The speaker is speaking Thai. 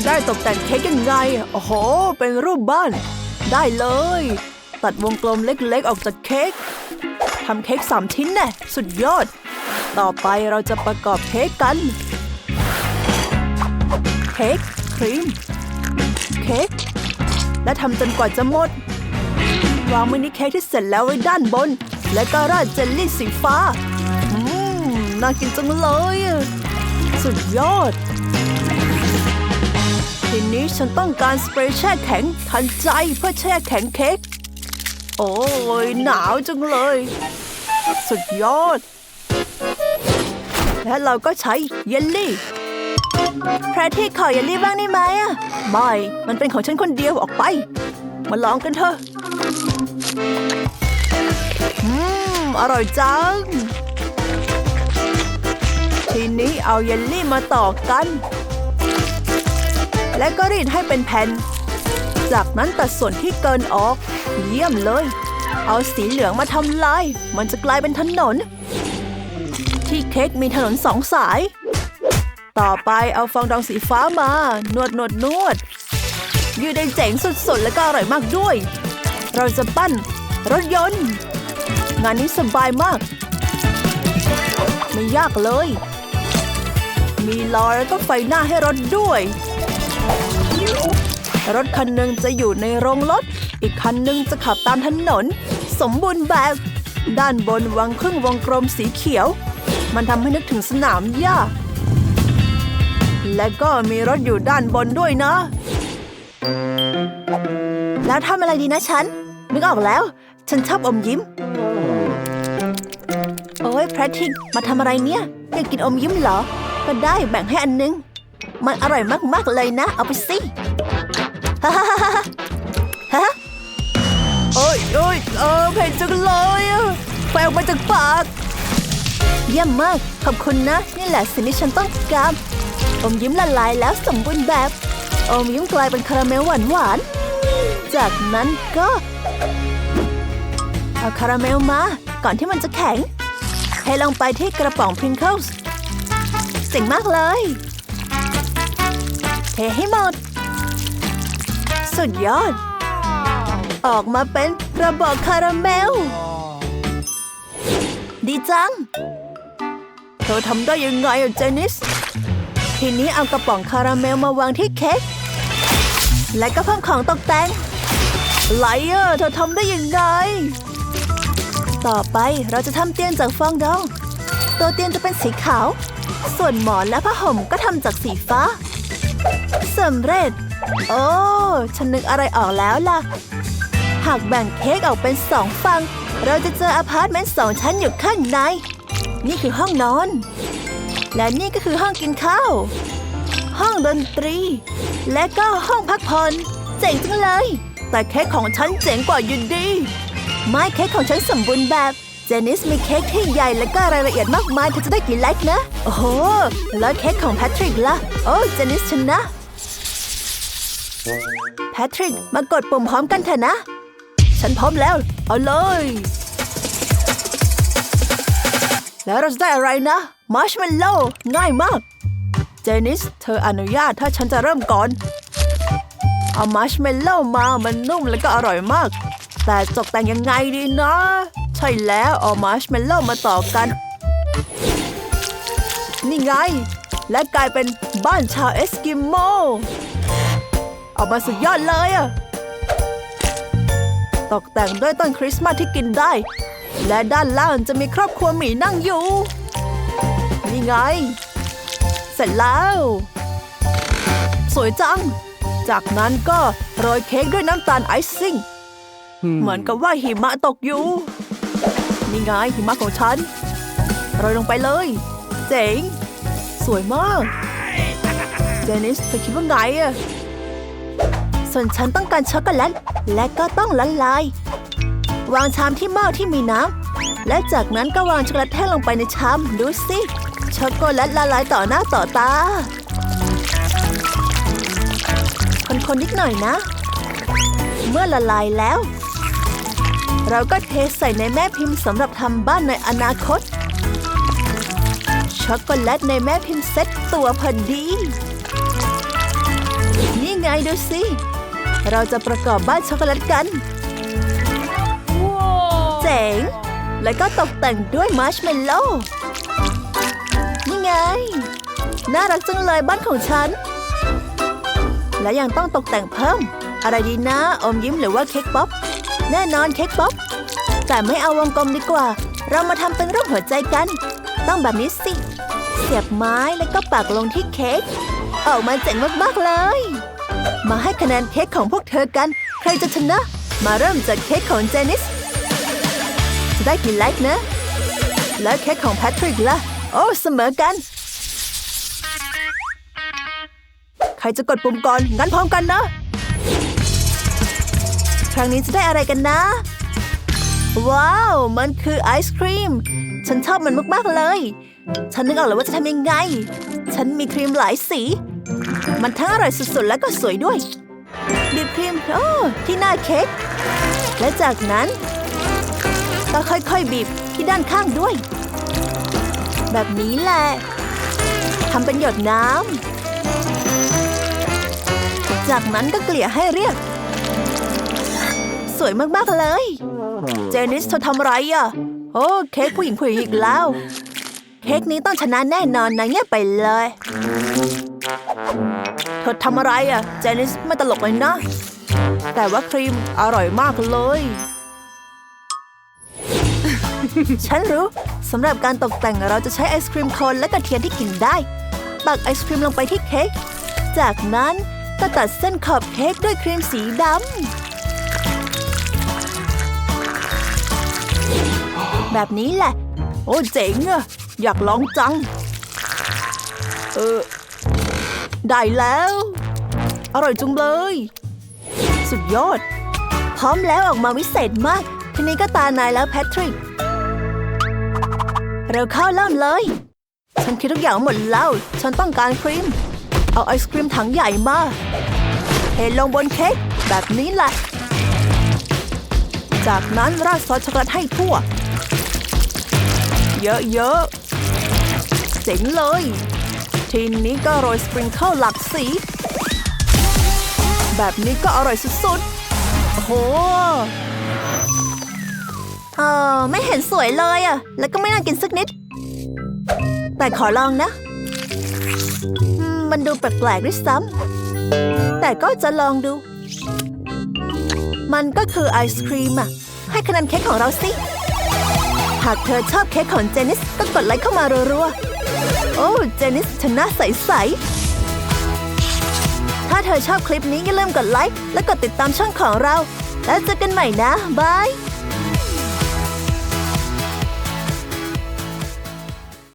จะได้ตกแต่งเค้กยังไง โอ้โห เป็นรูปบ้าน ได้เลย ตัดวงกลมเล็กๆ ออกจากเค้กทำเค้กสามชิ้นแน่สุดยอด ต่อไปเราจะประกอบเค้กกัน เค้กครีม เค้ก และทำจนกว่าจะหมด วางมินิเค้กที่เสร็จแล้วไว้ด้านบน และก็ราดเจลลี่สีฟ้า อืม น่ากินจังเลย สุดยอด ฉันต้องการสเปรย์แช่แข็งทันใจเพื่อแช่แข็งเค้ก โอ้ยหนาวจังเลย สุดยอด และเราก็ใช้เยลลี่แพรที่ขอเยลลี่บ้างได้ไหมอะไม่ มันเป็นของฉันคนเดียวออกไป มาลองกันเถอะอืม อร่อยจัง ทีนี้เอาเยลลี่มาต่อกัน และก็รีดให้เป็นแผ่น จากนั้นตัดส่วนที่เกินออก เยี่ยมเลย เอาสีเหลืองมาทำลาย มันจะกลายเป็นถนน ที่เค้กมีถนนสองสาย ต่อไปเอาฟองดองสีฟ้ามานวดนวดนวดยืดได้เจ๋งสุดๆ และก็อร่อยมากด้วย เราจะปั้นรถยนต์ งานนี้สบายมาก ไม่ยากเลย มีล้อแล้วก็ไฟหน้าให้รถด้วย รถคันหนึ่งจะอยู่ในโรงรถ อีกคันหนึ่งจะขับตามถนน สมบูรณ์แบบ ด้านบนวางครึ่งวงกลมสีเขียว มันทำให้นึกถึงสนามหญ้า และก็มีรถอยู่ด้านบนด้วยนะ แล้วทำอะไรดีนะฉัน นึกออกแล้ว ฉันชอบอมยิ้ม โอ้ยแพทริกมาทำอะไรเนี่ยอยากกินอมยิ้มเหรอ ก็ได้แบ่งให้อันนึง มันอร่อยมากๆเลยนะ เอาไปสิ ออกมาจากปาก เยี่ยมมาก ขอบคุณนะ นี่แหละสิ่งที่ฉันต้องการอมยิ้มละลายแล้วสมบูรณ์แบบอมยิ้มกลายเป็นคาราเมลหวานหวานๆจากนั้นก็เอาคาราเมลมาก่อนที่มันจะแข็งเทลงไปที่กระป๋องพริงเกิลส์เจ๋งมากเลย เทให้หมด สุดยอด ออกมาเป็นกระบอกคาราเมล ดีจัง เธอทำได้ยังไงอะเจนิส ทีนี้เอากระป๋องคาราเมลมาวางที่เค้ก และก็เพิ่มของตกแต่งไลเออร์เธอทำได้ยังไง ต่อไปเราจะทำเตียงจากฟองดอง ตัวเตียงจะเป็นสีขาว ส่วนหมอนและผ้าห่มก็ทำจากสีฟ้าสำเร็จ โอ้ฉันนึกอะไรออกแล้วล่ะ หากแบ่งเค้กออกเป็นสองฝั่ง เราจะเจออพาร์ตเมนต์สองชั้นอยู่ข้างใน นี่คือห้องนอน และนี่ก็คือห้องกินข้าว ห้องดนตรี และก็ห้องพักผ่อน เจ๋งจังเลย แต่เค้กของฉันเจ๋งกว่าอยู่ดี ไม้เค้กของฉันสมบูรณ์แบบ เจนิสมีเค้กที่ใหญ่และก็รายละเอียดมากมายเธอจะได้กี่ไลค์นะ โอ้โห แล้วเค้กของแพทริกล่ะ โอ้ เจนิสชนะ แพทริก มากดปุ่มพร้อมกันเถอะนะ ฉันพร้อมแล้ว เอาเลย แล้วเราจะได้อะไรนะ มาร์ชเมลโล่ง่ายมาก เจนิส เธออนุญาตถ้าฉันจะเริ่มก่อน เอามาร์ชเมลโล่มามันนุ่มและก็อร่อยมาก แต่ตกแต่งยังไงดีนะ ใช่แล้วเอามาร์ชเมลโล่มาต่อกัน นี่ไง และกลายเป็นบ้านชาวเอสกิโมออกมาสุดยอดเลยอะ ตกแต่งด้วยต้นคริสต์มาสที่กินได้ และด้านล่างจะมีครอบครัวหมีนั่งอยู่ นี่ไง เสร็จแล้ว สวยจัง จากนั้นก็โรยเค้กด้วยน้ำตาลไอซิ่ง เหมือนกับว่าหิมะตกอยู่ นี่ไงหิมะของฉัน โรยลงไปเลย เจ๋ง สวยมากเจนิสเธอคิดว่าไงอะ ส่วนฉันต้องการช็อกโกแลต และก็ต้องละลาย วางชามที่หม้อที่มีน้ำ และจากนั้นก็วางช็อกโกแลตแท่งลงไปในชาม ดูสิ ช็อกโกแลตละลายต่อหน้าต่อตา คนๆนิดหน่อยนะ เมื่อละลายแล้ว เราก็เทใส่ในแม่พิมพ์สำหรับทำบ้านในอนาคต ช็อกโกแลตในแม่พิมพ์เซ็ตตัวพอดีนี่ไงดูสิ เราจะประกอบบ้านช็อกโกแลตกัน เจ๋ง แล้วก็ตกแต่งด้วยมาร์ชเมลโล่นี่ไง น่ารักจังเลยบ้านของฉัน และยังต้องตกแต่งเพิ่ม อะไรดีนะอมยิ้มหรือว่าเค้กป๊อป แน่นอนเค้กป๊อป แต่ไม่เอาวงกลมดีกว่า เรามาทำเป็นรูปหัวใจกัน ต้องแบบนี้สิ เสียบไม้แล้วก็ปักลงที่เค้ก ออกมาเจ๋งมากๆเลย มาให้คะแนนเค้กของพวกเธอกัน ใครจะชนะ มาเริ่มจากเค้กของเจนิส จะได้กี่ไลค์นะ แล้วเค้กของแพทริกล่ะ โอ้เสมอกัน ใครจะกดปุ่มก่อน งั้นพร้อมกันนะ ครั้งนี้จะได้อะไรกันนะ ว้าว มันคือไอศครีม ฉันชอบมันมาก ๆ เลย ฉันนึกออกแล้วว่าจะทำยังไง ฉันมีครีมหลายสี มันทั้งอร่อยสุดๆ และก็สวยด้วยบีบครีมโอ้ที่หน้าเค้กและจากนั้น ก็ค่อยๆบีบที่ด้านข้างด้วย แบบนี้แหละทำเป็นหยดน้ำจากนั้นก็เกลี่ยให้เรียบสวยมากๆเลย เจนิสเธอทำไรอะ โอ้เค้กผู้หญิงผู้หญิงอีกแล้ว เค้กนี้ต้องชนะแน่นอนนะเงียบไปเลย เธอทำอะไรอะเจนิสไม่ตลกเลยนะ แต่ว่าครีมอร่อยมากเลย ฉันรู้สำหรับการตกแต่งเราจะใช้ไอศครีมโคนและกระเทียมที่กินได้ปักไอศครีมลงไปที่เค้ก จากนั้นก็ตัดเส้นขอบเค้กด้วยครีมสีดำ แบบนี้แหละ โอ้เจ๋งอะอยากลองจัง เออ ได้แล้ว อร่อยจุงเลย สุดยอด พร้อมแล้วออกมาวิเศษมาก ทีนี้ก็ตานายแล้วแพทริก เร็วเข้าเริ่มเลย ฉันคิดทุกอย่างหมดแล้ว ฉันต้องการครีม เอาไอศครีมถังใหญ่มาเทลงบนเค้กแบบนี้แหละ จากนั้นราดซอสช็อกโกแลตให้ทั่ว เยอะๆเจ๋งเลย ทีนี้ก็โรยสปริงเกิลหลักสี แบบนี้ก็อร่อยสุดๆ โอ้โหเออไม่เห็นสวยเลยอะแล้วก็ไม่น่ากินสักนิด แต่ขอลองนะ มันดูแปลกๆด้วยซ้ำแต่ก็จะลองดู มันก็คือไอศครีมอะให้คะแนนเค้กของเราสิากเธอชอบเค้กของเจนิสก็กดไลค์เข้ามารัวๆ โอ้ เจนิสชนะใสๆ ถ้าเธอชอบคลิปนี้อย่าลืมกดไลค์และกดติดตามช่องของเรา แล้วเจอกันใหม่นะ บาย